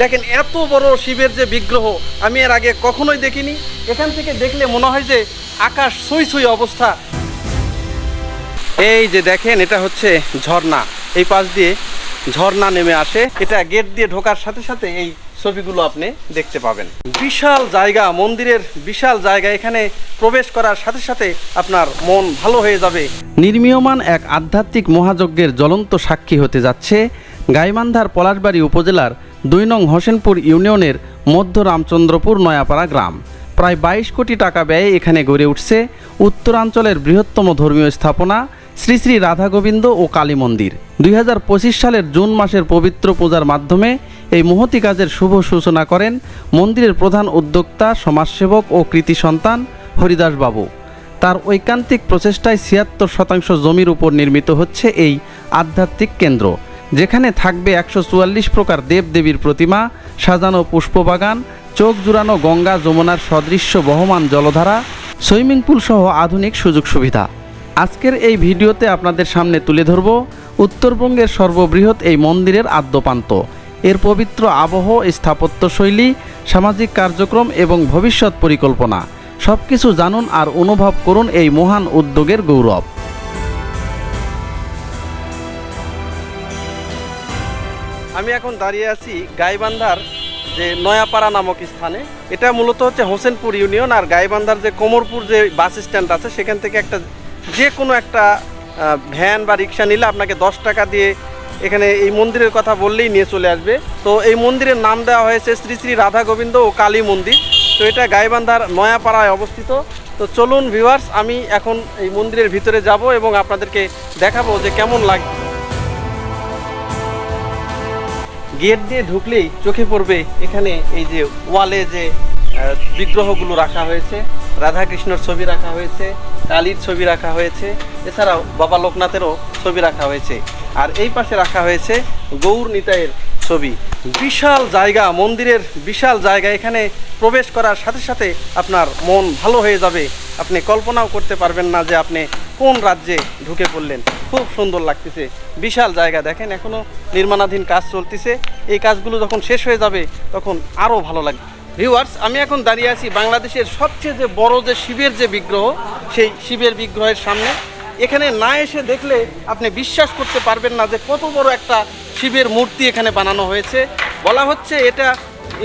দেখেন, এত বড় শিবের যে বিগ্রহ আমি এর আগে কখনোই দেখিনি। এখান থেকে দেখলে মনে হয় যে আকাশ সই সই অবস্থা। এই যে দেখেন, এটা হচ্ছে ঝর্ণা। এই পাশ দিয়ে ঝর্ণা নেমে আসে। এটা গেট দিয়ে ঢোকার সাথে সাথে এই ছবিগুলো আপনি দেখতে পাবেন। বিশাল জায়গা, মন্দিরের বিশাল জায়গা। এখানে প্রবেশ করার সাথে সাথে আপনার মন ভালো হয়ে যাবে। নির্মীয়মান এক আধ্যাত্মিক মহাযজ্ঞের জ্বলন্ত সাক্ষী হতে যাচ্ছে গাইমান্ধার পলাশবাড়ি উপজেলার দুই নং হোসেনপুর ইউনিয়নের মধ্য রামচন্দ্রপুর নয়াপাড়া গ্রাম। প্রায় বাইশ কোটি টাকা ব্যয়ে এখানে গড়ে উঠছে উত্তরাঞ্চলের বৃহত্তম ধর্মীয় স্থাপনা শ্রী শ্রী রাধা গোবিন্দ ও কালী মন্দির। দুই হাজার পঁচিশ সালের জুন মাসের পবিত্র পূজার মাধ্যমে এই মহতি কাজের শুভ সূচনা করেন মন্দিরের প্রধান উদ্যোক্তা, সমাজসেবক ও কৃতি সন্তান হরিদাসবাবু। তার ঐকান্তিক প্রচেষ্টায় ছিয়াত্তর শতাংশ জমির উপর নির্মিত হচ্ছে এই আধ্যাত্মিক কেন্দ্র। যেখানে থাকবে একশো চুয়াল্লিশ প্রকার দেবদেবীর প্রতিমা, সাজানো পুষ্পবাগান, চোখ জুড়ানো গঙ্গা যমুনার সদৃশ্য বহমান জলধারা, সুইমিং পুল সহ আধুনিক সুযোগ সুবিধা। আজকের এই ভিডিওতে আপনাদের সামনে তুলে ধরব উত্তরবঙ্গের সর্ববৃহৎ এই মন্দিরের আদ্যপান্ত। এর পবিত্র আবহ, স্থাপত্য শৈলী, সামাজিক কার্যক্রম এবং ভবিষ্যৎ পরিকল্পনা। সব কিছু জানুন আর অনুভব করুন এই মহান উদ্যোগের গৌরব। আমি এখন দাঁড়িয়ে আছি গাইবান্ধার যে নয়াপাড়া নামক স্থানে। এটা মূলত হচ্ছে হোসেনপুর ইউনিয়ন আর গাইবান্ধার যে কোমরপুর যে বাস স্ট্যান্ড আছে, সেখান থেকে একটা যে কোনো একটা ভ্যান বা রিক্সা নিলে আপনাকে দশ টাকা দিয়ে এখানে এই মন্দিরের কথা বললেই নিয়ে চলে আসবে। তো এই মন্দিরের নাম দেওয়া হয়েছে শ্রী শ্রী রাধা গোবিন্দ ও কালী মন্দির। তো এটা গাইবান্ধার নয়াপাড়ায় অবস্থিত। তো চলুন ভিউয়ার্স আমি এখন এই মন্দিরের ভিতরে যাব এবং আপনাদেরকে দেখাবো যে কেমন লাগে গেট দিয়ে ঢুকলেই চোখে পড়বে এখানে এই যে ওয়ালে যে বিগ্রহগুলো রাখা হয়েছে রাধা কৃষ্ণর ছবি রাখা হয়েছে, কালীর ছবি রাখা হয়েছে, এছাড়াও বাবা লোকনাথেরও ছবি রাখা হয়েছে। আর এই পাশে রাখা হয়েছে গৌর নিতাইয়ের ছবি। বিশাল জায়গা, মন্দিরের বিশাল জায়গা, এখানে প্রবেশ করার সাথে সাথে আপনার মন ভালো হয়ে যাবে। আপনি কল্পনাও করতে পারবেন না যে আপনি কোন রাজ্যে ঢুকে পড়লেন। খুব সুন্দর লাগতেছে। বিশাল জায়গা দেখেন, এখনও নির্মাণাধীন কাজ চলতেছে। এই কাজগুলো যখন শেষ হয়ে যাবে, তখন আরও ভালো লাগবে। ভিউয়ার্স আমি এখন দাঁড়িয়ে আছি বাংলাদেশের সবচেয়ে যে বড় যে শিবের যে বিগ্রহ, সেই শিবের বিগ্রহের সামনে। এখানে না এসে দেখলে আপনি বিশ্বাস করতে পারবেন না যে কত বড় একটা শিবের মূর্তি এখানে বানানো হয়েছে। বলা হচ্ছে এটা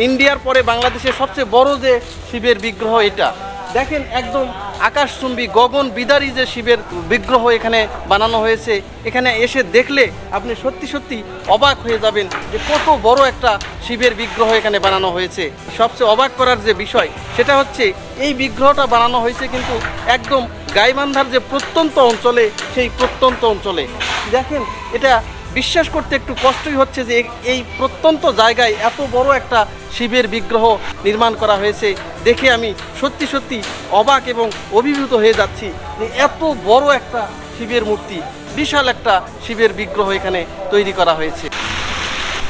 ইন্ডিয়ার পরে বাংলাদেশের সবচেয়ে বড় যে শিবের বিগ্রহ এটা। দেখেন একদম আকাশচুম্বী গগন বিদারি যে শিবের বিগ্রহ এখানে বানানো হয়েছে, এখানে এসে দেখলে আপনি সত্যি সত্যি অবাক হয়ে যাবেন যে কত বড় একটা শিবের বিগ্রহ এখানে বানানো হয়েছে। সবচেয়ে অবাক করার যে বিষয়, সেটা হচ্ছে এই বিগ্রহটা বানানো হয়েছে কিন্তু একদম গাইবান্ধার যে প্রত্যন্ত অঞ্চলে, সেই প্রত্যন্ত অঞ্চলে। দেখেন, এটা বিশ্বাস করতে একটু কষ্টই হচ্ছে যে এই- প্রত্যন্ত জায়গায় এত বড় একটা শিবের বিগ্রহ নির্মাণ করা হয়েছে দেখে আমি সত্যি সত্যি অবাক এবং অভিভূত হয়ে যাচ্ছি যে এত বড় একটা শিবের মূর্তি, বিশাল একটা শিবের বিগ্রহ এখানে তৈরি করা হয়েছে।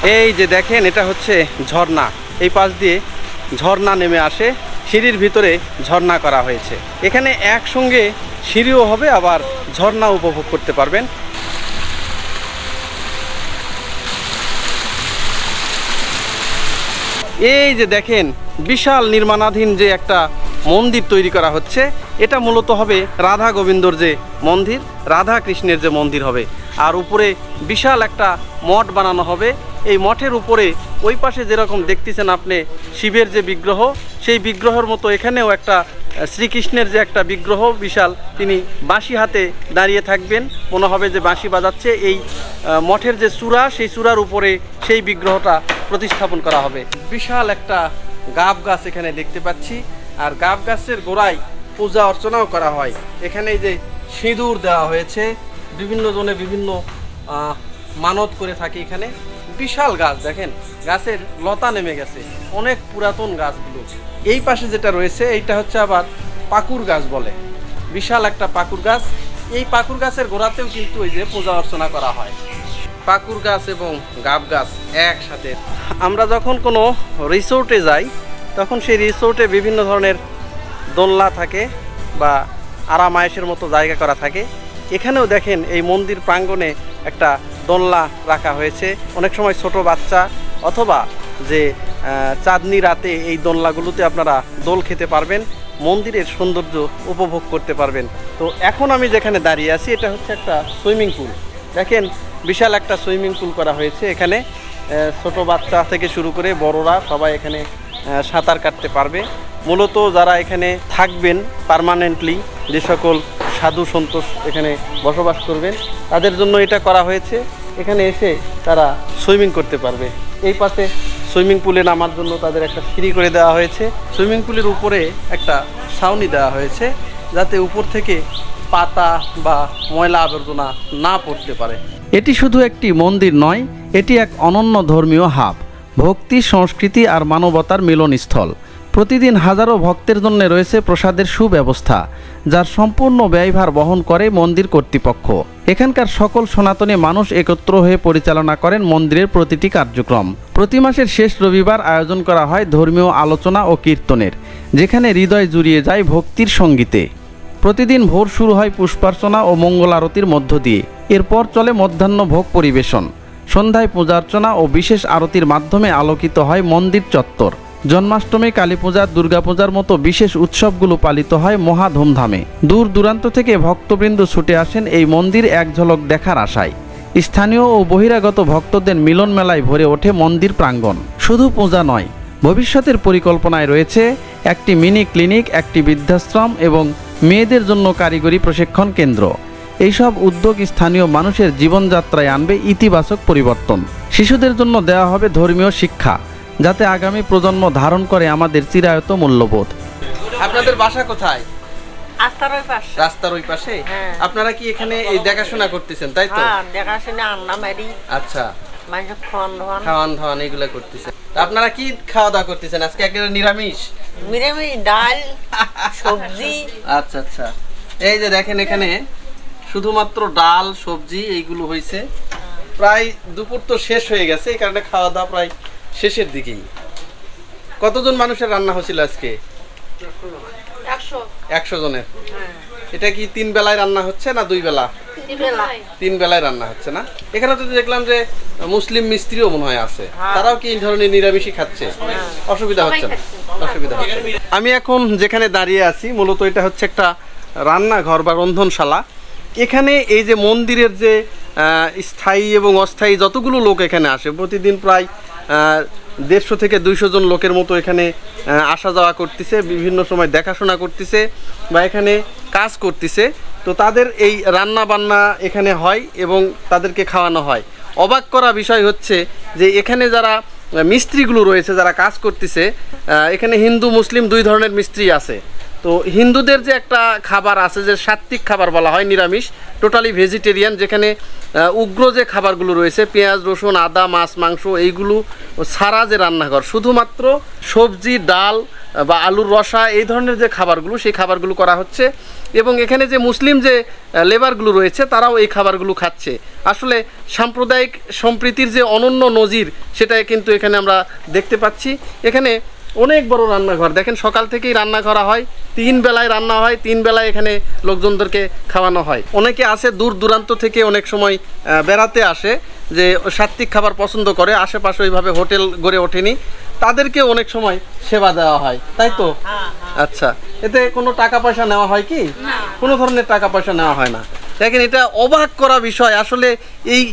এই যে দেখেন, এটা হচ্ছে ঝর্ণা। এই পাশ দিয়ে ঝর্ণা নেমে আসে, সিঁড়ির ভিতরে ঝর্ণা করা হয়েছে। এখানে একসঙ্গে সিঁড়িও হবে, আবার ঝর্ণা উপভোগ করতে পারবেন। এই যে দেখেন, বিশাল নির্মাণাধীন যে একটা মন্দির তৈরি করা হচ্ছে, এটা মূলত হবে রাধা গোবিন্দর যে মন্দির, রাধা কৃষ্ণের যে মন্দির হবে। আর উপরে বিশাল একটা মঠ বানানো হবে। এই মঠের উপরে ওই পাশে যেরকম দেখতেছেন আপনি শিবের যে বিগ্রহ, সেই বিগ্রহের মতো এখানেও একটা শ্রীকৃষ্ণের যে একটা বিগ্রহ বিশাল, তিনি বাঁশি হাতে দাঁড়িয়ে থাকবেন। মনে হবে যে বাঁশি বাজাচ্ছে। এই মঠের যে চূড়া, সেই চূড়ার উপরে সেই বিগ্রহটা প্রতিস্থাপন করা হবে। বিশাল একটা গাব গাছ এখানে দেখতে পাচ্ছি। আর গাব গাছের গোড়ায় পূজা অর্চনাও করা হয়। এখানে যে সিঁদুর দেওয়া হয়েছে। বিভিন্ন জনে বিভিন্ন মানত করে থাকে এখানে। বিশাল গাছ, দেখেন, গাছের লতা নেমে গেছে। অনেক পুরাতন গাছগুলো। এই পাশে যেটা রয়েছে, এইটা হচ্ছে আবার পাকুর গাছ বলে। বিশাল একটা পাকুর গাছ। এই পাকুর গাছের গোড়াতেও কিন্তু ওই যে পূজা অর্চনা করা হয়। পাকুর গাছ এবং গাব গাছ একসাথে। আমরা যখন কোনো রিসোর্টে যাই, তখন সেই রিসোর্টে বিভিন্ন ধরনের দোলনা থাকে বা আরামায়েশের মতো জায়গা করা থাকে। এখানেও দেখেন এই মন্দির প্রাঙ্গণে একটা দোলনা রাখা হয়েছে। অনেক সময় ছোট বাচ্চা অথবা যে চাঁদনি রাতে এই দোলনাগুলোতে আপনারা দোল খেতে পারবেন, মন্দিরের সৌন্দর্য উপভোগ করতে পারবেন। তো এখন আমি যেখানে দাঁড়িয়ে আছি, এটা হচ্ছে একটা সুইমিং পুল। দেখেন, বিশাল একটা সুইমিং পুল করা হয়েছে এখানে। ছোট বাচ্চা থেকে শুরু করে বড়রা সবাই এখানে সাঁতার কাটতে পারবে। মূলত যারা এখানে থাকবেন পার্মানেন্টলি যে সকল সাধু সন্তোষ এখানে বসবাস করবেন। তাদের জন্য এটা করা হয়েছে। এখানে এসে তারা সুইমিং করতে পারবে। এই পাশে সুইমিং পুলে নামার জন্য তাদের একটা সিঁড়ি করে দেওয়া হয়েছে। সুইমিং পুলের উপরে একটা ছাউনি দেওয়া হয়েছে, যাতে উপর থেকে পাতা বা ময়লা আবর্জনা না পড়তে পারে। এটি শুধু একটি মন্দির নয়, এটি এক অনন্য ধর্মীয় হাব। ভক্তি, সংস্কৃতি আর মানবতার মিলনস্থল। প্রতিদিন হাজারো ভক্তের জন্য রয়েছে প্রসাদের সুব্যবস্থা, যার সম্পূর্ণ ব্যয়ভার বহন করে মন্দির কর্তৃপক্ষ। এখানকার সকল সনাতনী মানুষ একত্র হয়ে পরিচালনা করেন মন্দিরের প্রতিটি কার্যক্রম। প্রতি মাসের শেষ রবিবার আয়োজন করা হয় ধর্মীয় আলোচনা ও কীর্তনের, যেখানে হৃদয় জুড়িয়ে যায় ভক্তির সঙ্গীতে। প্রতিদিন ভোর শুরু হয় পুষ্পার্চনা ও মঙ্গল আরতির মধ্য দিয়ে। এরপর চলে মধ্যাহ্ন ভোগ পরিবেশন। সন্ধ্যায় পূজার্চনা ও বিশেষ আরতির মাধ্যমে আলোকিত হয় মন্দির চত্বর। জন্মাষ্টমী কালী পূজা দুর্গাপূজার মতো বিশেষ উৎসবগুলো পালিত হয় মহা ধুমধামে। দূর দূরান্ত থেকে ভক্তবৃন্দ ছুটে আসেন এই মন্দির এক ঝলক দেখার আশায়। স্থানীয় ও বহিরাগত ভক্তদের মিলন মেলায় ভরে ওঠে মন্দির প্রাঙ্গণ। শুধু পূজা নয়, ভবিষ্যতের পরিকল্পনায় রয়েছে একটি মিনি ক্লিনিক, একটি বৃদ্ধাশ্রম এবং মেয়েদের জন্য কারিগরি প্রশিক্ষণ কেন্দ্র। এইসব উদ্যোগ স্থানীয় মানুষের জীবনযাত্রায় আনবে ইতিবাচক পরিবর্তন। শিশুদের জন্য দেওয়া হবে ধর্মীয় শিক্ষা। যাতে আগামী প্রজন্ম ধারণ করে আমাদের চিরায়ত মূল্যবোধ। আপনাদের বাসা কোথায়? আস্তার ওই পাশে। রাস্তার ওই পাশে? হ্যাঁ। আপনারা কি এখানে এই দেখাশোনা করতেছেন তাই তো? হ্যাঁ দেখাশোনা আন্না মারি। আচ্ছা। মানুষ খাওয়ান দাওয়ান খাওয়ান এগুলো করতেছেন। আপনারা কি খাওয়া দাওয়া করতেছেন? আজকে একেবারে নিরামিষ? মিরামি ডাল সবজি। আচ্ছা আচ্ছা। এই যে দেখেন এখানে শুধুমাত্র ডাল সবজি এইগুলো হয়েছে প্রায় দুপুর তো শেষ হয়ে গেছে এই কারণে খাওয়া দাওয়া প্রায় শেষের দিকেই। কতজন মানুষের রান্না হয়েছিল আজকে? একশো। জনের। এটা কি তিন বেলায় রান্না হচ্ছে না দুই বেলা? তিন বেলায় রান্না হচ্ছে না? এখানে তো দেখলাম যে মুসলিম মিস্ত্রিও মনে হয় আছে। তারাও কি এই ধরনের নিরামিষই খাচ্ছে? অসুবিধা হচ্ছে না। অসুবিধা হচ্ছে আমি এখন যেখানে দাঁড়িয়ে আছি মূলত এটা হচ্ছে একটা রান্নাঘর বা রন্ধনশালা। এখানে এই যে মন্দিরের যে স্থায়ী এবং অস্থায়ী যতগুলো লোক এখানে আসে প্রতিদিন প্রায় দেড়শো থেকে দুইশো জন লোকের মতো এখানে আসা যাওয়া করতেছে, বিভিন্ন সময় দেখাশোনা করতেছে বা এখানে কাজ করতেছে। তো তাদের এই রান্না বান্না এখানে হয় এবং তাদেরকে খাওয়ানো হয়। অবাক করা বিষয় হচ্ছে যে এখানে যারা মিস্ত্রিগুলো রয়েছে, যারা কাজ করতেছে এখানে হিন্দু, মুসলিম দুই ধরনের মিস্ত্রি আছে। তো হিন্দুদের যে একটা খাবার আছে, যে সাত্বিক খাবার বলা হয়, নিরামিষ টোটালি ভেজিটেরিয়ান যেখানে উগ্র যে খাবারগুলো রয়েছে, পেঁয়াজ, রসুন, আদা, মাছ, মাংস, এইগুলো সারা যে রান্নাঘর, শুধুমাত্র সবজি, ডাল বা আলুর রসা, এই ধরনের যে খাবারগুলো, সেই খাবারগুলো করা হচ্ছে। এবং এখানে যে মুসলিম যে লেবারগুলো রয়েছে, তারাও এই খাবারগুলো খাচ্ছে। আসলে সাম্প্রদায়িক সম্প্রীতির যে অনন্য নজির সেটা কিন্তু এখানে আমরা দেখতে পাচ্ছি। এখানে অনেক বড় রান্নাঘর। দেখেন সকাল থেকেই রান্না করা হয় তিন বেলায় রান্না হয় তিন বেলায় এখানে লোকজনদেরকে খাওয়ানো হয়। অনেকে আসে দূর দূরান্ত থেকে অনেক সময় বেড়াতে আসে যে সাত্বিক খাবার পছন্দ করে আশেপাশে ওইভাবে হোটেল গড়ে ওঠেনি। তাদেরকে অনেক সময় সেবা দেওয়া হয় তাই তো? আচ্ছা এতে কোনো টাকা পয়সা নেওয়া হয় কি? কোনো ধরনের টাকা পয়সা নেওয়া হয় না। দেখেন এটা অবাক করা বিষয় আসলে এই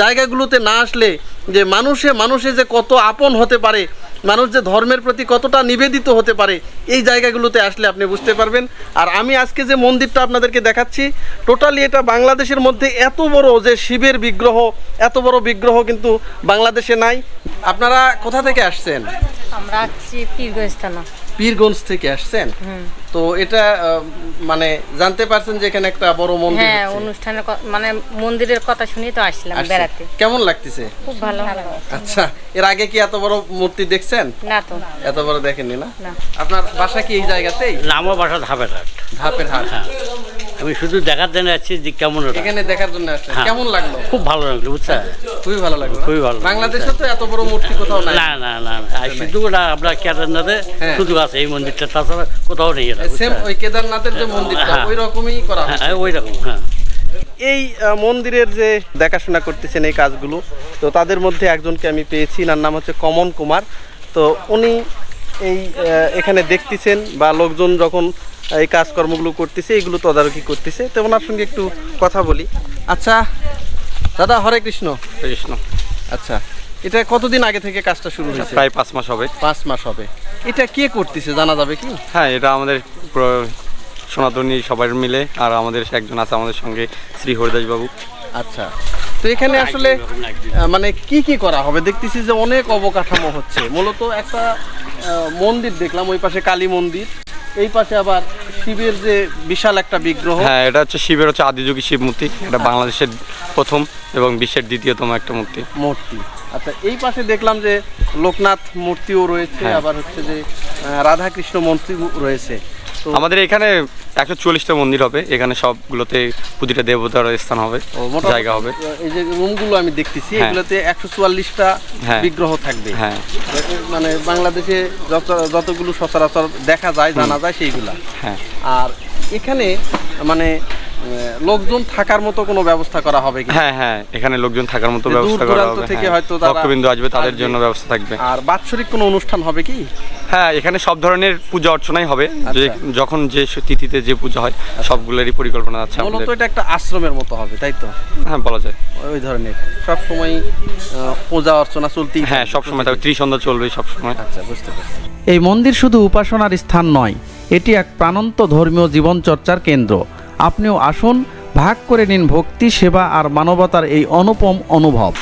জায়গাগুলোতে না আসলে যে মানুষে মানুষে যে কত আপন হতে পারে মানুষ যে ধর্মের প্রতি কতটা নিবেদিত হতে পারে, এই জায়গাগুলোতে আসলে আপনি বুঝতে পারবেন। আর আমি আজকে যে মন্দিরটা আপনাদেরকে দেখাচ্ছি, টোটালি এটা বাংলাদেশের মধ্যে এত বড় যে শিবের বিগ্রহ, এত বড় বিগ্রহ কিন্তু বাংলাদেশে নাই। আপনারা কোথা থেকে আসছেন? আমরা আসছি পীরগঞ্জ থেকে আসছেন? তো এটা মানে জানতে পারছেন যে এখানে একটা বড় মন্দির হ্যাঁ অনুষ্ঠানের মানে মন্দিরের কথা শুনি তো আসলাম। বেড়াতে। কেমন লাগতেছে? খুব ভালো। আচ্ছা এর আগে কি এত বড় মূর্তি দেখছেন? না তো। এত বড় দেখেননি না। আপনার বাসা কি এই জায়গাতেই? না আমার বাসা ধাপের হাট ধাপের হাট আমি শুধু দেখার জন্য যাচ্ছি যে কেমন ওটা। এখানে দেখার জন্য আসছেন। হ্যাঁ। কেমন লাগল? খুব ভালো লাগল বুঝছ খুবই ভালো লাগল খুবই ভালো। বাংলাদেশে তো এত বড় মূর্তি কোথাও নাই। না না না শুধু ওটা আপনার কেদারনাথে হ্যাঁ। শুধু আছে এই মন্দিরটা তাছাড়া কোথাও নেই এটা সেম ওই কেদারনাথের যে মন্দিরটা হ্যাঁ। ওই রকমই করা হয়েছে। হ্যাঁ ওই রকম হ্যাঁ। এই মন্দিরের যে দেখাশোনা করতেছেন এই কাজগুলো তো তাদের মধ্যে একজনকে আমি পেয়েছি তার নাম হচ্ছে কমন কুমার। তো উনি এই এখানে দেখতেছেন বা লোকজন যখন এই কাজকর্মগুলো করতেছে এইগুলো তদারকি করতেছে। তো ওনার সঙ্গে একটু কথা বলি। আচ্ছা দাদা হরে কৃষ্ণ। কৃষ্ণ। আচ্ছা এটা কতদিন আগে থেকে কাজটা শুরু হয়েছে? প্রায় পাঁচ মাস হবে। পাঁচ মাস হবে। এটা কে করতেছে জানা যাবে কি? হ্যাঁ এটা আমাদের সনাতনী সবাই মিলে আর আমাদের একজন আছে আমাদের সঙ্গে শ্রী হরিদাস বাবু আচ্ছা। তো এখানে আসলে মানে কি কি করা হবে? দেখতেছি যে অনেক অবকাঠামো হচ্ছে। মূলত একটা মন্দির দেখলাম ওই পাশে কালী মন্দির। এই পাশে আবার শিবের যে বিশাল একটা বিগ্রহ। হ্যাঁ এটা হচ্ছে শিবের হচ্ছে আদিযোগী শিব মূর্তি। এটা বাংলাদেশের প্রথম এবং বিশ্বের দ্বিতীয়তম একটা মূর্তি। মূর্তি। আচ্ছা এই পাশে দেখলাম যে লোকনাথ মূর্তিও রয়েছে হ্যাঁ। আবার হচ্ছে যে রাধাকৃষ্ণ মূর্তি রয়েছে। আমাদের এখানে একশো চল্লিশটা মন্দির হবে। এখানে সবগুলোতে প্রতিটা দেবতার স্থান হবে জায়গা হবে। এই যে রুমগুলো আমি দেখতেছি হ্যাঁ। এগুলোতে একশো চুয়াল্লিশটা হ্যাঁ। বিগ্রহ থাকবে। হ্যাঁ। মানে বাংলাদেশে যত যতগুলো সচরাচর দেখা যায় জানা যায় সেইগুলা। হ্যাঁ। আর এখানে মানে লোকজন থাকার মতো কোনো ব্যবস্থা করা হবে কি হ্যাঁ হ্যাঁ এখানে লোকজন থাকার মতো ব্যবস্থা করা হবে থেকে হ্যাঁ। হয়তো তারা ভক্তবিন্দু আসবে তাদের জন্য ব্যবস্থা থাকবে। আর বাৎসরিক কোনো অনুষ্ঠান হবে কি? হ্যাঁ এখানে সব ধরনের পূজা অর্চনাই হবে। যে আচ্ছা। যখন যে তিথিতে যে পূজা হয় সবগুলোরই পরিকল্পনা আছে মূলত এটা একটা আশ্রমের মতো হবে তাই তো? হ্যাঁ বলা যায়। ওই ধরনের। সব সময় পূজা অর্চনা চলতেই হ্যাঁ। সব সময় থাকবে ত্রিসন্ধ্যা চলবে সব সময় আচ্ছা বুঝতে পারছি। এই মন্দির শুধু উপাসনার স্থান নয় এটি এক প্রাণন্ত ধর্মীয় জীবনচর্চার কেন্দ্র। আপনিও আসুন ভাগ করে নিন ভক্তি সেবা আর মানবতার এই অনুপম অনুভব।